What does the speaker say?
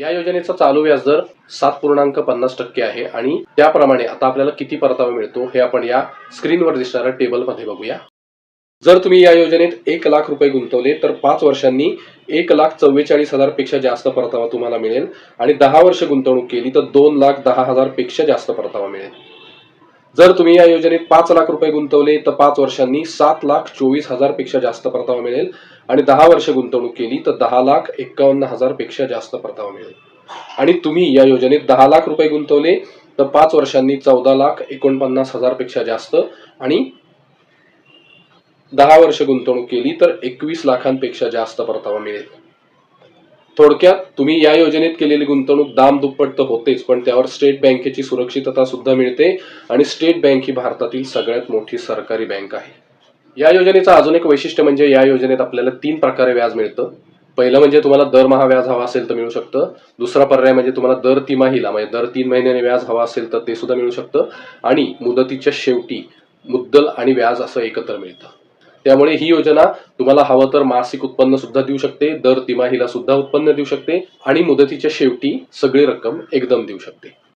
या योजनेचा चालू व्याजदर सात पूर्णांक पन्नास टक्के आहे आणि त्याप्रमाणे आता आपल्याला किती परतावा मिळतो हे आपण या स्क्रीनवर दिसणाऱ्या टेबलमध्ये बघूया. जर तुम्ही या योजनेत एक लाख रुपये गुंतवले तर पाच वर्षांनी एक लाख चव्वेचाळीस हजारपेक्षा जास्त परतावा तुम्हाला मिळेल आणि दहा वर्ष गुंतवणूक केली तर दोन लाख दहा हजारपेक्षा जास्त परतावा मिळेल. जर तुम्ही या योजनेत पाच लाख रुपये गुंतवले तर पाच वर्षांनी सात लाख चोवीस हजारपेक्षा जास्त परतावा मिळेल. आणि दहा वर्ष गुंतवणूक केली तर दहा लाख एक्कावन्न हजारपेक्षा जास्त परतावा मिळेल. आणि तुम्ही या योजनेत दहा लाख रुपये गुंतवले तर पाच वर्षांनी चौदा लाख एकोणपन्नास हजारपेक्षा जास्त. आणि दहा वर्ष गुंतवणूक केली तर एकवीस लाखांपेक्षा जास्त परतावा मिळेल. थोडक्यात तुम्ही या योजनेत केलेली गुंतवणूक दाम दुप्पट तर होतेच पण त्यावर स्टेट बँकेची सुरक्षितता सुद्धा मिळते आणि स्टेट बँक ही भारतातील सगळ्यात मोठी सरकारी बँक आहे. या योजनेचं अजून एक वैशिष्ट्य म्हणजे या योजनेत आपल्याला तीन प्रकारे व्याज मिळतं. पहिलं म्हणजे तुम्हाला दरमहा व्याज हवा असेल तर मिळू शकतं. दुसरा पर्याय म्हणजे तुम्हाला दर तिमाहीला म्हणजे दर तीन महिन्याने व्याज हवा असेल तर ते सुद्धा मिळू शकतं. आणि मुदतीच्या शेवटी मुद्दल आणि व्याज असं एकत्र मिळतं. त्यामुळे ही योजना तुम्हाला हवं तर मासिक उत्पन्न सुद्धा देऊ शकते दर तिमाहीला सुद्धा उत्पन्न देऊ शकते आणि मुदतीच्या शेवटी सगळी रक्कम एकदम देऊ शकते.